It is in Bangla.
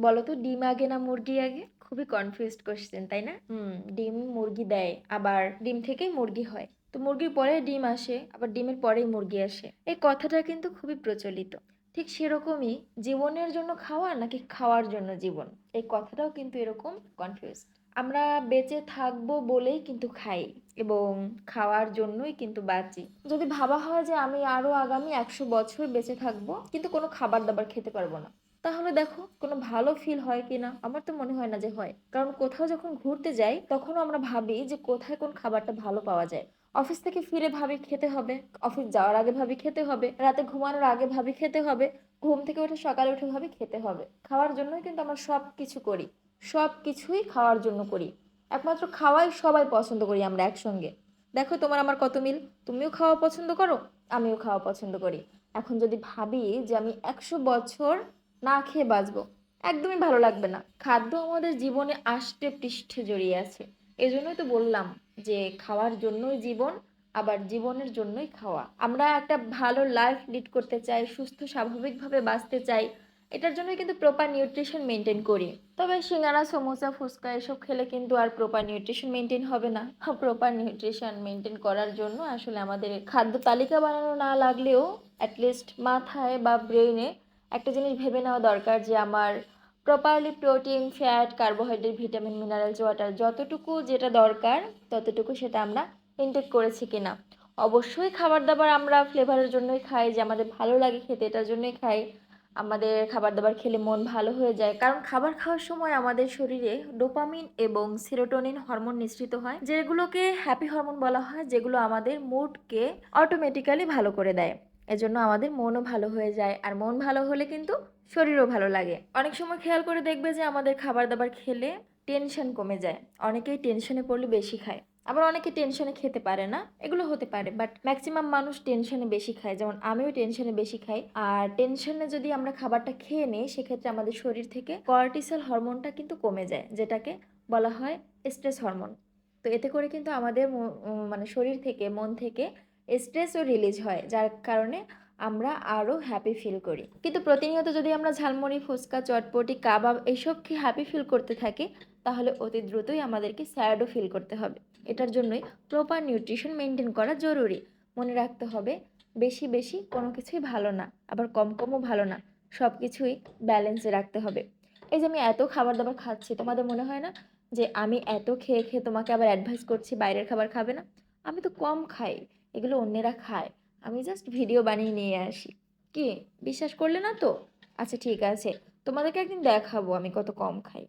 বলো তো ডিম আগে না মুরগি আগে? খুবই কনফিউজড কোশ্চেন তাই না? হুম। ডিম মুরগি দেয় আবার ডিম থেকেই মুরগি হয়। তো মুরগির পরে ডিম আসে আবার ডিমের পরেই মুরগি আসে। এই কথাটা কিন্তু খুবই প্রচলিত। ঠিক সেরকমই জীবনের জন্য খাওয়া নাকি খাওয়ার জন্য জীবন? এই কথাটাও কিন্তু এরকম কনফিউজ আমরা বেঁচে থাকব বলেই কিন্তু খাই এবং খাওয়ার জন্যই কিন্তু বাঁচি। যদি ভাবা হয় যে আমি আরও আগামী একশো বছর বেঁচে থাকব কিন্তু কোনো খাবার দাবার খেতে পারব না। তাহলে দেখো কোনো ভালো ফিল হয় কি না আমার তো মনে হয় না যে হয়। কারণ কোথাও যখন ঘুরতে যাই, তখনও আমরা ভাবি যে কোথায় কোন খাবারটা ভালো পাওয়া যায়। অফিস থেকে ফিরে ভাবি খেতে হবে, অফিস যাওয়ার আগে ভাবি খেতে হবে, রাতে ঘুমানোর আগে ভাবি খেতে হবে, ঘুম থেকে উঠে সকালে উঠে ভাবি খেতে হবে। খাওয়ার জন্যই কিন্তু আমরা সব কিছু করি সব কিছুই খাওয়ার জন্য করি। একমাত্র খাওয়াই সবাই পছন্দ করি আমরা একসঙ্গে। দেখো তোমার আমার কত মিল? তুমিও খাওয়া পছন্দ করো, আমিও খাওয়া পছন্দ করি। এখন যদি ভাবি যে আমি একশো বছর না খেয়ে বাঁচবো। একদমই ভালো লাগবে না। খাদ্য আমাদের জীবনে আষ্টে পৃষ্ঠে জড়িয়ে আছে। এজন্যই তো বললাম যে খাওয়ার জন্যই জীবন, আবার জীবনের জন্যই খাওয়া। আমরা একটা ভালো লাইফ লিড করতে চাই, সুস্থ স্বাভাবিকভাবে বাঁচতে চাই, এটার জন্যই কিন্তু প্রপার নিউট্রিশন মেনটেন করি। তবে সিঙ্গারা, সমোসা, ফুচকা এসব খেলে কিন্তু আর প্রপার নিউট্রিশন মেনটেন হবে না। প্রপার নিউট্রিশন মেনটেন করার জন্য আসলে আমাদের খাদ্য তালিকা বানানো না লাগলেও অ্যাটলিস্ট মাথায় বা ব্রেইনে একটা জিনিস ভেবে নেওয়া দরকার যে আমার properly protein fat carbohydrate vitamin minerals water যতটুকু যেটা দরকার ততটুকু সেটা আমরা ইনটেক করেছি কিনা। অবশ্যই খাবার দাবার আমরা ফ্লেভারের জন্যই খাই, যে আমাদের ভালো লাগে খেতে এটার জন্যই খাই। আমাদের খাবার দাবার খেলে মন ভালো হয়ে যায়। কারণ খাবার খাওয়ার সময় আমাদের শরীরে ডোপামিন এবং সিরোটোনিন হরমোন নিঃসৃত হয়, যেগুলোকে হ্যাপি হরমোন বলা হয়, যেগুলো আমাদের মুডকে অটোমেটিক্যালি ভালো করে দেয়। এজন্য আমাদের মনও ভালো হয়ে যায়। আর মন ভালো হলে কিন্তু শরীরও ভালো লাগে। অনেক সময় খেয়াল করে দেখবে যে আমাদের খাবার দাবার খেলে টেনশন কমে যায়। অনেকেই টেনশনে পড়লে বেশি খায়। আবার অনেকে টেনশনে খেতে পারে না। এগুলো হতে পারে। বাট ম্যাক্সিমাম মানুষ টেনশনে বেশি খায়। যেমন আমিও টেনশনে বেশি খাই। আর টেনশনে যদি আমরা খাবারটা খেয়ে নিই, সেক্ষেত্রে আমাদের শরীর থেকে কর্টিসল হরমোনটা কিন্তু কমে যায়, যেটাকে বলা হয় স্ট্রেস হরমোন তো এতে করে কিন্তু আমাদের মানে শরীর থেকে, মন থেকে স্ট্রেসও রিলিজ হয়, যার কারণে আমরা আরও হ্যাপি ফিল করি। কিন্তু প্রতিনিয়ত যদি আমরা ঝালমুড়ি, ফুচকা, চটপটি, কাবাব এইসব খেয়ে হ্যাপি ফিল করতে থাকি, তাহলে অতি দ্রুতই আমাদেরকে স্যাডও ফিল করতে হবে। এটার জন্যই প্রপার নিউট্রিশন মেনটেন করা জরুরি। মনে রাখতে হবে, বেশি বেশি কোনো কিছুই ভালো না, আবার কম কমও ভালো না সব কিছুই ব্যালেন্সে রাখতে হবে। এই যে আমি এত খাবার দাবার খাচ্ছি, তোমাদের মনে হয় না যে আমি এত খেয়ে খেয়ে তোমাকে আবার অ্যাডভাইস করছি, বাইরের খাবার খাবে না? আমি তো কম খাই। এগুলো অন্যেরা খায়। আমি জাস্ট ভিডিও বানিয়ে নিয়ে আসি। কি? বিশ্বাস করলে না তো? আচ্ছা ঠিক আছে। তোমাদেরকে একদিন দেখাবো, আমি কত কম খাই।